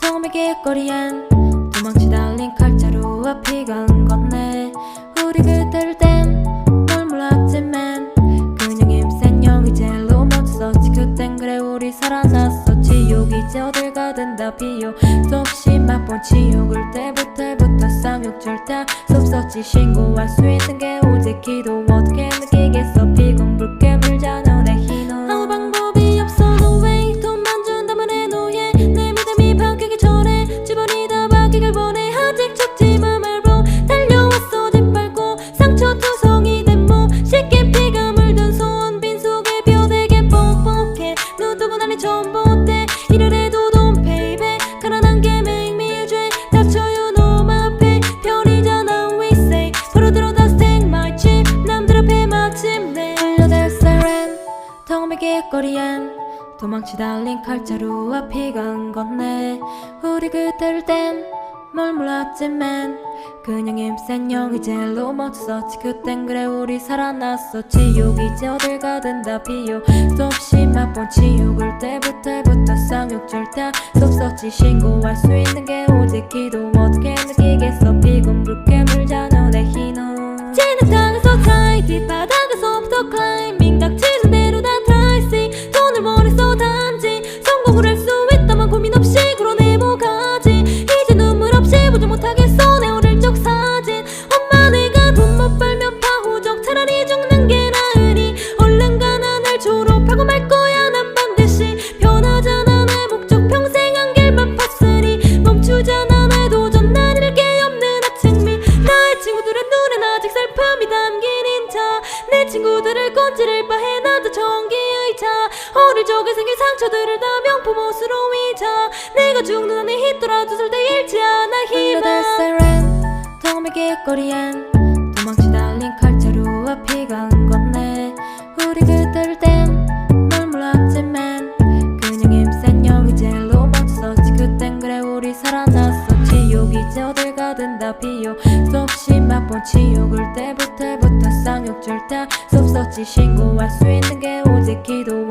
처음에 길거리엔 도망치 달린 칼자루와 피가 은건네 우리 그때를 땐뭘 몰랐지만 그냥 힘센 영이 제일로 멋졌었지 그땐 그래 우리 살아났어 지옥이지 어딜 가든 다 비요 수없이 맛본 지옥을 때부터 해부터 쌍욕줄 때 섭섭지. 신고할 수 있는 게 오직 기도 텅 빈 길거리엔 도망치 달린 칼자루와 피가 은건네 우리 그때를 땐 뭘 몰랐지만 그냥 힘센 영이 제일로 멋졌었지 그땐 그래 우리 살아났어 지옥이지 어딜 가든 다 비요 수없이 맛본 지옥을 때부터 해부터 쌍욕줄 때 섭섭지. 신고할 수 있는 게 오직 기도. 어떻게 느끼겠 어릴 적에 생긴 상처들을 다 명품 옷으로 위자. 내가 죽는 한에 hit더라도 절대 잃지 않아 희망. 텅빈 길거리엔 도망치 달린 칼자루와 피가 은건네 우리 그때를 땐뭘 몰랐지만 그냥 힘센 영이 제일로 멋졌었지. 그땐 그래 우리 살아났어 지옥이지 어딜 가든 다 비요 수없이 맛본 지옥을 때부터 해부터 쌍욕줄 때 섭섭지. 신고할 수 있는 게 오직 기도